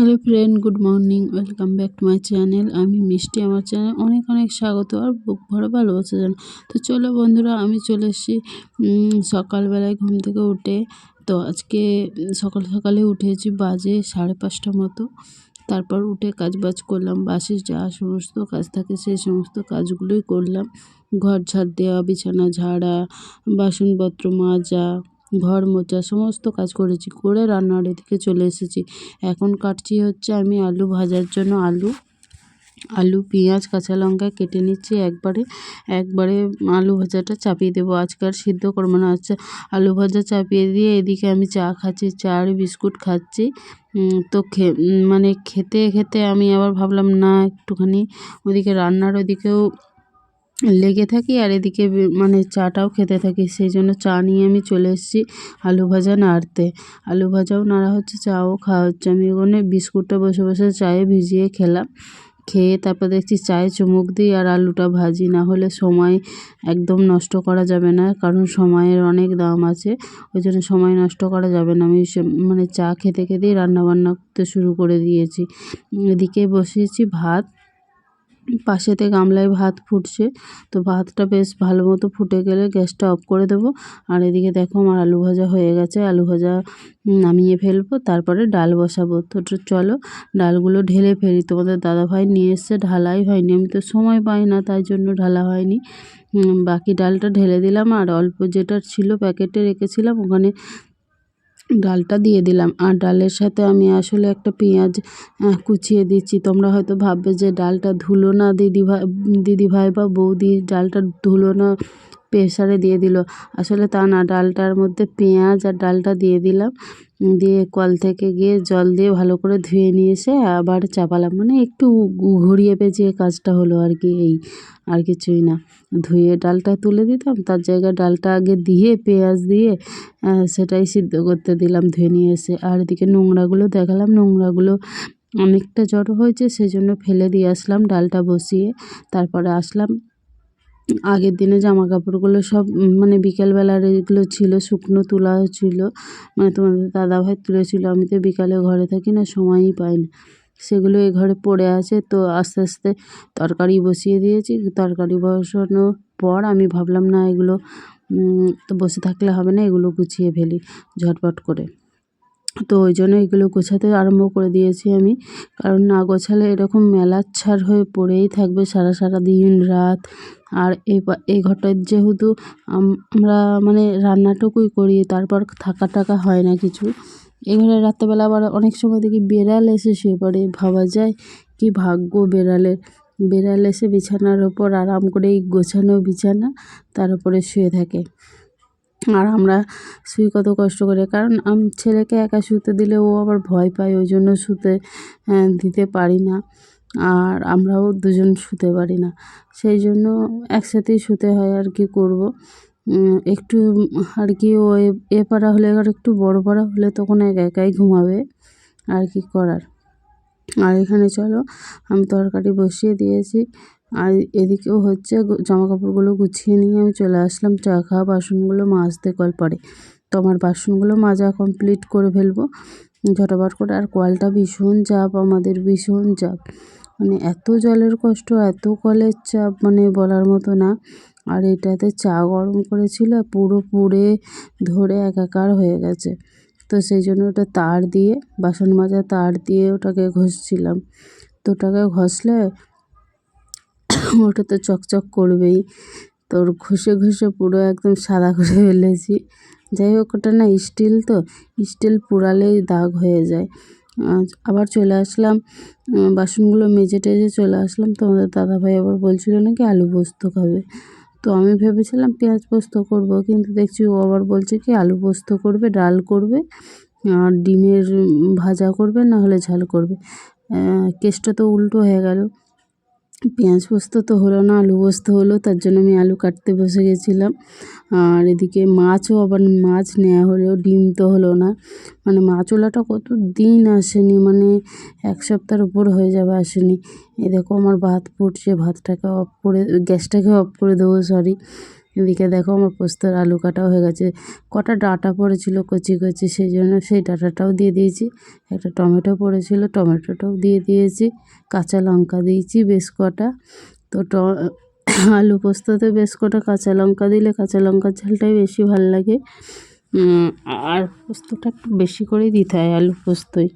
Hello friend good morning welcome back to my channel আমি মিষ্টি, আমার channel অনেক অনেক স্বাগত আর বুক ভরে ভালোবাসা জানো তো চলো বন্ধুরা, আমি চলে এসেছি সকালবেলায় ঘুম থেকে উঠে। তো আজকে সকাল সকালে উঠেছি বাজে সাড়ে পাঁচটা মতো। তারপর উঠে কাজ বাজ করলাম বাসির যা সমস্ত কাজ থাকে সেই সমস্ত কাজগুলোই করলাম। ঘর ঝাড় দেওয়া, বিছানা ঝাড়া, বাসনপত্র মাজা ঘর মোছা, সমস্ত কাজ করেছি, করে রান্নার এদিকে চলে এসেছি। এখন কাটছি হচ্ছে আমি আলু ভাজার জন্য আলু আলু, পেঁয়াজ, কাঁচা লঙ্কা কেটে নিচ্ছি একবারে একবারে আলু ভাজাটা চাপিয়ে দেবো। আজকে আর সিদ্ধ করব না আচ্ছা আলু ভাজা চাপিয়ে দিয়ে এদিকে আমি চা খাচ্ছি, চা আর বিস্কুট খাচ্ছি। তো খে মানে খেতে খেতে আমি আবার ভাবলাম না একটুখানি, ওদিকে রান্নার ওদিকেও লেগে থাকি আর এদিকে মানে চাটাও খেতে থাকি। সেই জন্য চা নিয়ে আমি চলে এসেছি আলু ভাজা নাড়তে। আলু ভাজাও নাড়া হচ্ছে, চাও খাওয়া হচ্ছে। আমি ওখানে বিস্কুটটা বসে বসে চায়ে ভিজিয়ে খেলাম। খেয়ে তারপর দেখছি চায়ে চুমুক দিই আর আলুটা ভাজি। না হলে সময় একদম নষ্ট করা যাবে না, কারণ সময়ের অনেক দাম আছে। ওই জন্য সময় নষ্ট করা যাবে না। আমি মানে চা খেতে খেতেই রান্নাবান্না করতে শুরু করে দিয়েছি। এদিকে বসিয়েছি ভাত। পাশেতে গামলায় ভাত ফুটছে, তো ভাতটা বেশ ভালো মতো ফুটে গেলে গ্যাসটা অফ করে দেবো। আর এদিকে দেখো আমার আলু ভাজা হয়ে গেছে। আলু ভাজা নামিয়ে ফেলব, তারপরে ডাল বসাবো। তো চলো ডালগুলো ঢেলে ফেলি। তোমাদের দাদাভাই নিয়ে এসছে, ঢালাই হয়নি। আমি তো সময় পাই না, তাই জন্য ঢালা হয়নি। বাকি ডালটা ঢেলে দিলাম। আর অল্প যেটা ছিল প্যাকেটে রেখেছিলাম, ওখানে ডালটা দিয়ে দিলাম। আর ডালের সাথে আমি আসলে একটা পেঁয়াজ কুচিয়ে দিচ্ছি। তোমরা হয়তো ভাববে যে ডালটা ধুলো না দিদিভাই দিদিভাই বা বৌদি, ডালটা ধুলো না প্রেসারে দিয়ে দিল। আসলে তা না, ডালটার মধ্যে পেঁয়াজ আর ডালটা দিয়ে দিলাম। দিয়ে কল থেকে গিয়ে জল দিয়ে ভালো করে ধুয়ে নিয়ে এসে আবার চাপালাম। মানে একটু ঘুরিয়ে পেঁচিয়ে কাজটা হলো আর কি এই, আর কিছুই না। ধুয়ে ডালটা তুলে দিতাম, তার জায়গায় ডালটা আগে দিয়ে, পেঁয়াজ দিয়ে সেটাই সিদ্ধ করতে দিলাম ধুয়ে নিয়ে এসে। আর এদিকে নোংরাগুলো দেখালাম, নোংরাগুলো অনেকটা জড়ো হয়েছে, সেজন্য ফেলে দিয়ে আসলাম ডালটা বসিয়ে। তারপরে আসলাম আগের দিনে জামা কাপড়গুলো সব মানে বিকেলবেলার এগুলো ছিল, শুকনো তোলা ছিল মানে তোমাদের দাদাভাই তুলেছিল। আমি তো বিকালে ঘরে থাকি না, সময়ই পাই না। সেগুলো এ ঘরে পড়ে আছে, তো আস্তে আস্তে তরকারি বসিয়ে দিয়েছি। তরকারি বসানোর পর আমি ভাবলাম, না এগুলো তো বসে থাকলে হবে না, এগুলো গুছিয়ে ফেলি ঝটপট করে। তো ওই জন্য এগুলো গোছাতে আরম্ভ করে দিয়েছি আমি। কারণ না গোছালে এরকম ছাড় হয়ে পড়েই থাকবে সারা সারা দিন, রাত। আর এই ঘরটায় যেহেতু আমরা মানে রান্নাটুকুই করি, তারপর থাকা টাকা হয় না কিছু। এই ঘরে রাত্রেবেলা আবার অনেক সময় দেখি বেড়াল এসে শুয়ে পড়ে। ভাবা যায় কি ভাগ্য বেড়ালের। বেড়াল এসে বিছানার ওপর আরাম করে গোছানো বিছানা, তার উপরে শুয়ে থাকে। আর আমরা শুই কত কষ্ট করে। কারণ ছেলেকে একা শুতে দিলে ও আবার ভয় পায়, ওই জন্য শুতে দিতে পারি না। আর আমরাও দুজন শুতে পারি না। সেই জন্য একসাথেই শুতে হয় আর কি করব। একটু আর কি ও এ পাড়া হলে, আর একটু বড় পাড়া হলে তখন একা একাই ঘুমাবে আর কি করার। আর এখানে চলো, আমি তরকারি বসিয়ে দিয়েছি। আর এদিকেও হচ্ছে জামা কাপড়গুলো গুছিয়ে নিয়ে আমি চলে আসলাম, চা খাওয়া বাসনগুলো মাজতে কল পরে তো আমার বাসনগুলো মাজা কমপ্লিট করে ফেলব। ঝটাপট করে, আর কলটা ভীষণ চাপ, আমাদের ভীষণ চাপ। মানে এত জলের কষ্ট, এত কলের চাপ মানে বলার মতো না। আর এটাতে চা গরম করেছিল, পুরো পুড়ে ধরে একাকার হয়ে গেছে। তো সেই জন্য ওটা তার দিয়ে, বাসন মাজা তার দিয়ে ওটাকে ঘষছিলাম। তো ওটাকে ঘষলে ওটা তো চকচক করবেই। তোর ঘষে ঘষে পুরো একদম সাদা করে ফেলেছি। যাই হোক, ওটা না স্টিল তো, স্টিল পোড়ালেই দাগ হয়ে যায়। আবার চলে আসলাম বাসনগুলো মেজে টেজে চলে আসলাম। তোমাদের দাদাভাই আবার বলছিল নাকি আলু পোস্ত খাবে। তো আমি ভেবেছিলাম পেঁয়াজ পোস্ত করব, কিন্তু দেখছি ও আবার বলছে কি আলু পোস্ত করবে, ডাল করবে, আর ডিমের ভাজা করবে, না হলে ঝাল করবে। কেসটা তো উল্টো হয়ে গেল। পেঁয়াজ পোস্ত তো হলো না, আলু পোস্ত হলো, তার জন্য আমি আলু কাটতে বসে গেছিলাম। আর এদিকে মাছও আবার মাছ নেওয়া হলো ডিম তো হলো না। মানে মাছওয়ালাটা কত দিন আসেনি মানে এক সপ্তাহের উপর হয়ে যাবে আসেনি। এ দেখো আমার ভাত ফুটছে, ভাতটাকে অফ করে, গ্যাসটাকে অফ করে দেবো সরি এদিকে দেখো আমার পোস্তর আলু কাটাও হয়ে গেছে। কটা ডাঁটা পড়েছিল কচি কচি সেই জন্য সেই ডাঁটাটাও দিয়ে দিয়েছি। একটা টমেটো পড়েছিল, টমেটোটাও দিয়ে দিয়েছি। কাঁচা লঙ্কা দিয়েছি বেশ কটা। তো আলু পোস্ততে বেশ কটা কাঁচা লঙ্কা দিলে কাঁচা লঙ্কার ঝালটাই বেশি ভালো লাগে। আর পোস্তটা একটু বেশি করেই দিতে হয় আলু পোস্তই।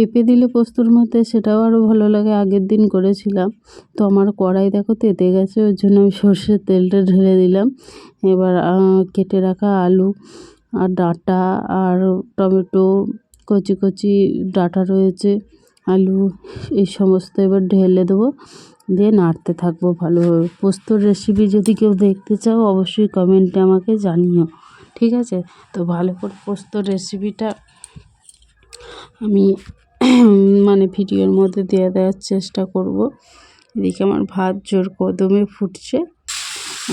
পেঁপে দিলে পোস্তর মধ্যে সেটাও আরও ভালো লাগে, আগের দিন করেছিলাম। তো আমার কড়াই দেখো তেতে গেছে ওর জন্য আমি সর্ষের তেলটা ঢেলে দিলাম। এবার কেটে রাখা আলু আর ডাঁটা আর টমেটো, কচি কচি ডাঁটা রয়েছে, আলু এই সমস্ত এবার ঢেলে দেবো। দিয়ে নাড়তে থাকব ভালোভাবে। পোস্তর রেসিপি যদি কেউ দেখতে চাও, অবশ্যই কমেন্টে আমাকে জানিও। ঠিক আছে? তো ভালো করে পোস্তর রেসিপিটা আমি মানে ভিডিওর মধ্যে দিয়ে দেওয়ার চেষ্টা করব। এদিকে আমার ভাত জোর কদমে ফুটছে।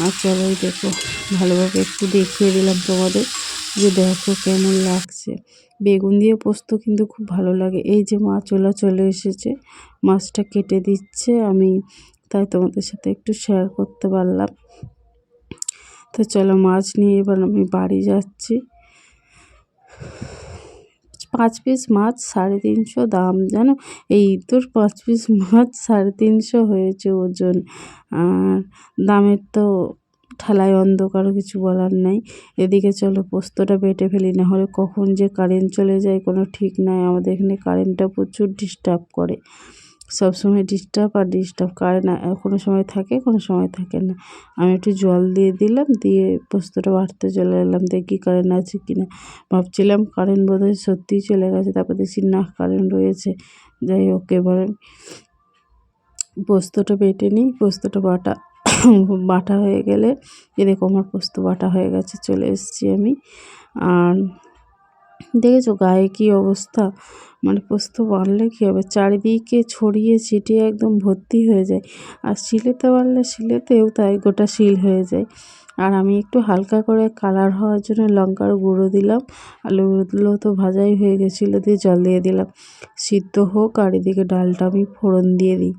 আর চলো দেখো, ভালোভাবে একটু দেখিয়ে দিলাম তোমাদের যে দেখো কেমন লাগছে। বেগুন দিয়ে পোস্ত কিন্তু খুব ভালো লাগে। এই যে মাছ ওলা চলে এসেছে, মাছটা কেটে দিচ্ছে। আমি তাই তোমাদের সাথে একটু শেয়ার করতে পারলাম। তো চলো মাছ নিয়ে এবার আমি বাড়ি যাচ্ছি। পাঁচ পিস মাছ সাড়ে তিনশো দাম, জানো? এই তোর পাঁচ পিস মাছ সাড়ে তিনশো হয়েছে ওজন। আর দামের তো ঠেলায় অন্ধকার, কিছু বলার নাই। এদিকে চলো, পোস্তটা বেটে ফেলি না হলে কখন যে কারেন্ট চলে যায়, কোনো ঠিক নাই। আমাদের এখানে কারেন্টটা প্রচুর ডিস্টার্ব করে। সব সময় ডিস্টার্ব আর ডিস্টার্ব কারেন্ট কোনো সময় থাকে, কোনো সময় থাকে না। আমি একটু জল দিয়ে দিলাম, দিয়ে পোস্তটা বাটতে চলে এলাম। দেখি কারেন্ট আছে কি না ভাবছিলাম কারেন্ট বোধহয় সত্যিই চলে গেছে। তারপর দেখছি না কারেন্ট রয়েছে। যাই হোক, এবারে পোস্তটা বেটে নিই। পোস্তটা বাটা বাটা হয়ে গেলে এরকম আমার পোস্ত বাটা হয়ে গেছে, চলে এসেছি আমি। আর দেখেছ গায়ে কি অবস্থা? মানে পোস্ত বাড়লে কী হবে? চারিদিকে ছড়িয়ে ছিটিয়ে একদম ভর্তি হয়ে যায়। আর শিলেতে বাড়লে শিলেতেও তাই গোটা শিল হয়ে যায়। আর আমি একটু হালকা করে কালার হওয়ার জন্য লঙ্কার গুঁড়ো দিলাম। আলুগুলো তো ভাজাই হয়ে গেছিল, দিয়ে জল দিয়ে দিলাম। সিদ্ধ হোক আর এদিকে ডালটা আমি ফোড়ন দিয়ে দিই।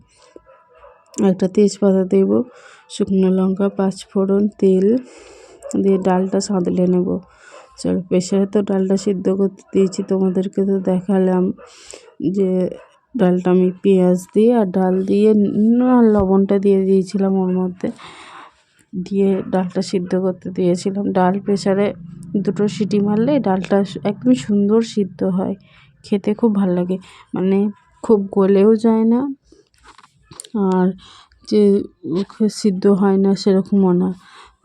একটা তেজপাতা দেব, শুকনো লঙ্কা পাঁচ ফোড়ন তেল, দিয়ে ডালটা সাঁতলে নেব। চলো, প্রেশারে তো ডালটা সিদ্ধ করতে দিয়েছি, তোমাদেরকে তো দেখালাম যে ডালটা আমি পেঁয়াজ দিয়ে আর ডাল দিয়ে লবণটা দিয়ে দিয়েছিলাম ওর মধ্যে। দিয়ে ডালটা সিদ্ধ করতে দিয়েছিলাম। ডাল প্রেশারে দুটো সিটি মারলে ডালটা একদম সুন্দর সিদ্ধ হয়, খেতে খুব ভালো লাগে। মানে খুব গলেও যায় না আর যে সিদ্ধ হয় না সেরকমও না।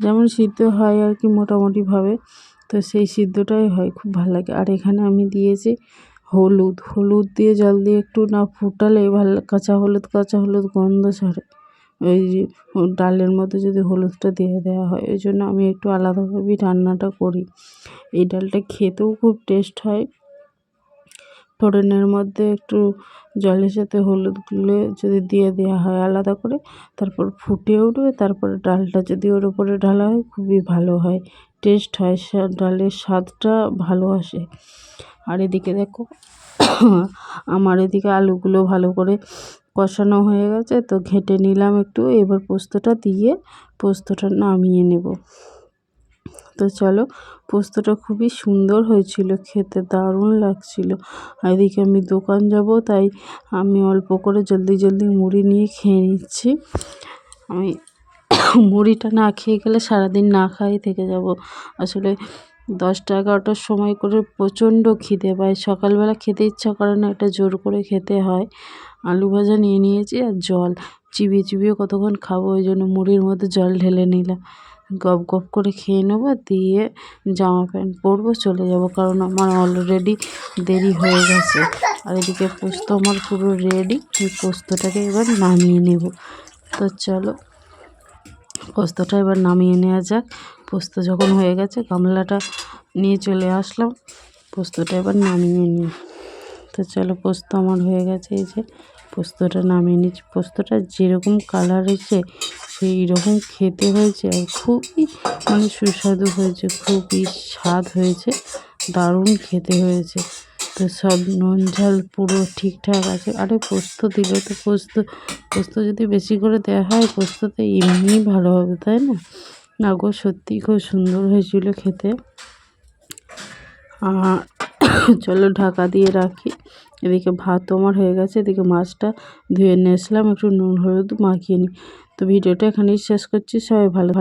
যেমন সিদ্ধ হয় আর কি মোটামুটিভাবে। তো সেই সিদ্ধটাই হয়, খুব ভালো লাগে। আর এখানে আমি দিয়েছি হলুদ। হলুদ দিয়ে জল দিয়ে একটু না ফুটালে ভালো, কাঁচা হলুদ কাঁচা হলুদ গন্ধ ছাড়ে। ওই যে ডালের মধ্যে যদি হলুদটা দিয়ে দেওয়া হয় ওই জন্য আমি একটু আলাদাভাবেই রান্নাটা করি। এই ডালটা খেতেও খুব টেস্ট হয়। ফোড়নের মধ্যে একটু জলের সাথে হলুদ গুলে যদি দিয়ে দেওয়া হয় আলাদা করে, তারপর ফুটে উঠবে তারপরে ডালটা যদি ওর উপরে ঢালা হয়, খুবই ভালো হয়। টেস্ট হয় ডালের স্বাদটা ভালো আসে। আর এদিকে দেখো, আমার এদিকে আলুগুলো ভালো করে কষানো হয়ে গেছে, তো ঘেটে নিলাম একটু, এবার পোস্তটা দিয়ে পোস্তটা নামিয়ে নেব। তো চলো, পোস্তটা খুবই সুন্দর হয়েছিল, খেতে দারুণ লাগছিল। এদিকে আমি দোকান যাব, তাই আমি অল্প করে জলদি জলদি মুড়ি নিয়ে খেয়ে নিচ্ছি। আমি মুড়িটা না খেয়ে গেলে সারাদিন না খাই থেকে যাব। আসলে দশটা এগারোটার সময় করে প্রচণ্ড খিদে পায়। সকালবেলা খেতে ইচ্ছা করে না এটা জোর করে খেতে হয়। আলু ভাজা নিয়ে নিয়েছি আর জল। চিবিয়ে চিবিয়ে কতক্ষণ খাব, ওই জন্য মুড়ির মধ্যে জল ঢেলে নিলাম। গপ গপ করে খেয়ে নেব, দিয়ে জামা প্যান্ট পরবো, চলে যাব। কারণ আমার অলরেডি দেরি হয়ে গেছে। আর এদিকে পোস্ত আমার পুরো রেডি এই পোস্তটাকে এবার নামিয়ে নেব। তো চলো পোস্তটা এবার নামিয়ে নেওয়া যাক। পোস্ত যখন হয়ে গেছে, গামলাটা নিয়ে চলে আসলাম। পোস্তটা এবার নামিয়ে নিই। তো চলো, পোস্ত আমার হয়ে গেছে। এই যে পোস্তটা নামিয়ে নিচ্ছি। পোস্তটা যেরকম কালার হয়েছে সেই রকম খেতে হয়েছে আর খুবই মানে সুস্বাদু হয়েছে, খুবই স্বাদ হয়েছে, দারুণ খেতে হয়েছে। তো সব নুন ঝাল পুরো ঠিকঠাক আছে। আরে পোস্ত দিলে তো, পোস্ত পোস্ত যদি বেশি করে দেওয়া হয়, পোস্ত তো ভালো হবে, তাই না? না গো, সত্যিই খুব সুন্দর হয়েছিল খেতে। আর চলো ঢাকা দিয়ে রাখি। এদিকে ভাত আমার হয়ে গেছে, এদিকে মাছটা ধুয়ে নিয়ে আসলাম, একটু নুন, হলুদ মাখিয়ে নিই। তো ভিডিওটা এখানেই শেষ করছি, সবাই ভালো